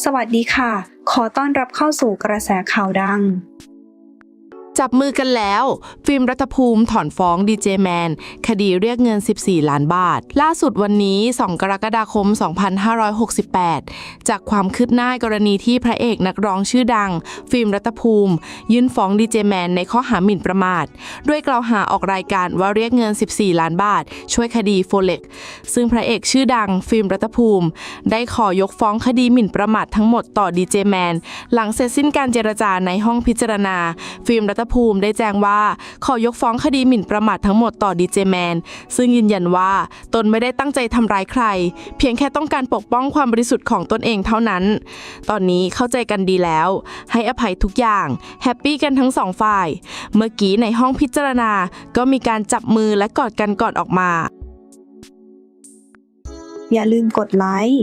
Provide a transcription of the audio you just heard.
สวัสดีค่ะ ขอต้อนรับเข้าสู่กระแสข่าวดัง จับมือกันแล้ว ฟิล์มรัฐภูมิถอนฟ้องดีเจแมน คดีเรียกเงิน 14 ล้านบาท ล่าสุดวันนี้ 2 กรกฎาคม 2568 จากความคืบหน้ากรณีที่พระเอกนักร้องชื่อดัง ฟิล์มรัฐภูมิ ยื่นฟ้องดีเจแมนในข้อหาหมิ่นประมาท ด้วยกล่าวหาออกรายการว่าเรียกเงิน 14 ล้านบาท ช่วยคดีโฟเล็กซึ่งพระเอกชื่อดัง ฟิล์มรัฐภูมิ ได้ขอยกฟ้องคดีหมิ่นประมาททั้งหมดต่อดีเจแมนหลังเสร็จสิ้นการเจรจาในห้องพิจารณา ฟิล์มรัฐภูมิได้แจ้งว่า ขอยกฟ้องคดีหมิ่นประมาททั้งหมดต่อดีเจแมนซึ่งยืนยันว่าตนไม่ได้ตั้งใจทำร้ายใคร เพียงแค่ต้องการปกป้องความบริสุทธิ์ของตนเองเท่านั้น ตอนนี้เข้าใจกันดีแล้ว ให้อภัยทุกอย่างแฮปปี้กันทั้งสองฝ่าย เมื่อกี้ในห้องพิจารณาก็มีการจับมือและกอดกันก่อนออกมา อย่าลืมกดไลค์